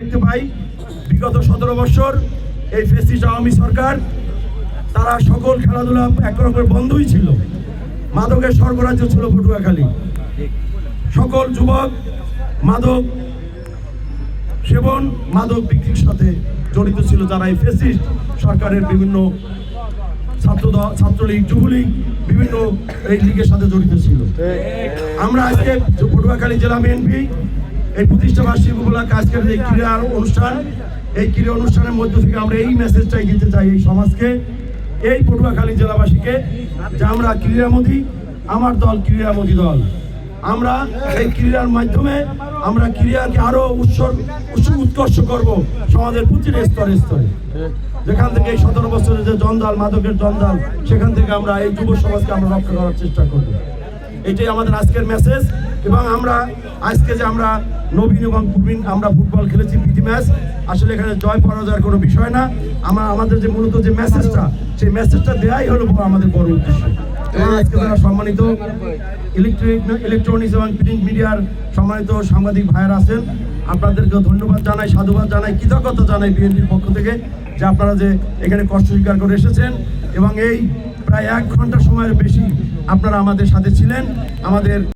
দেখতে পাই বিগত সতেরো বছর এই ফেসিস্ট আওয়ামী সরকার, তারা সকল খেলাধুলা এক রকমের বন্ধই ছিল। মাদকের স্বর্গরাজ্য ছিল পটুয়াখালী। সকল যুবক, মাদক সেবন, মাদক বিক্রির সাথে জড়িত ছিল যারা এই ফেসিস্ট সরকারের বিভিন্ন ছাত্র ছাত্রলীগ, যুবলীগ বিভিন্ন এই লীগের সাথে জড়িত ছিল। আমরা আজকে পটুয়াখালী জেলা বিএনপি এই প্রতিষ্ঠা বার্ষিকী উপলক্ষে আজকের এই ক্রীড়া অনুষ্ঠান, এই ক্রীড়া অনুষ্ঠানের মধ্য থেকে আমরা এই মেসেজটাই দিতে চাই এই সমাজকে, এই পটুয়াখালী জেলাবাসীকে, যে আমরা ক্রীড়ামোদী, আমার দল ক্রীড়ামোদী দল। আমরা এই ক্রীড়ার মাধ্যমে আমরা ক্রীড়াকে আরও উৎসর্গ উৎস- উৎকর্ষ করব সমাজের প্রতিটা স্তরে স্তরে। যেখান থেকে এই সতেরো বছরের যে জঞ্জাল, মাদকের জঞ্জাল, সেখান থেকে আমরা এই যুব সমাজকে আমরা রক্ষা করার চেষ্টা করব। এটাই আমাদের আজকের মেসেজ এবং আমরা আজকে যে আমরা নবীন এবং প্রবীণ আমরা ফুটবল খেলেছি প্রীতি ম্যাচ, আসলে এখানে জয় পরাজয়ের কোনো বিষয় না। আমার, আমাদের যে মূলত যে মেসেজটা সেই মেসেজটা দেওয়াই হলো আমাদের বড় উদ্দেশ্য। আজকে যারা সম্মানিত ইলেকট্রিক ইলেকট্রনিক্স এবং প্রিন্ট মিডিয়ার সম্মানিত সাংবাদিক ভাইয়েরা আছেন, আপনাদেরকে ধন্যবাদ জানাই, সাধুবাদ জানাই, কৃতজ্ঞতা জানাই বিএনপির পক্ষ থেকে যে আপনারা যে এখানে কষ্ট স্বীকার করে এসেছেন। এবং এই প্রায় এক ঘণ্টা সময়ের বেশি আপনারা আমাদের সাথে ছিলেন। আমাদের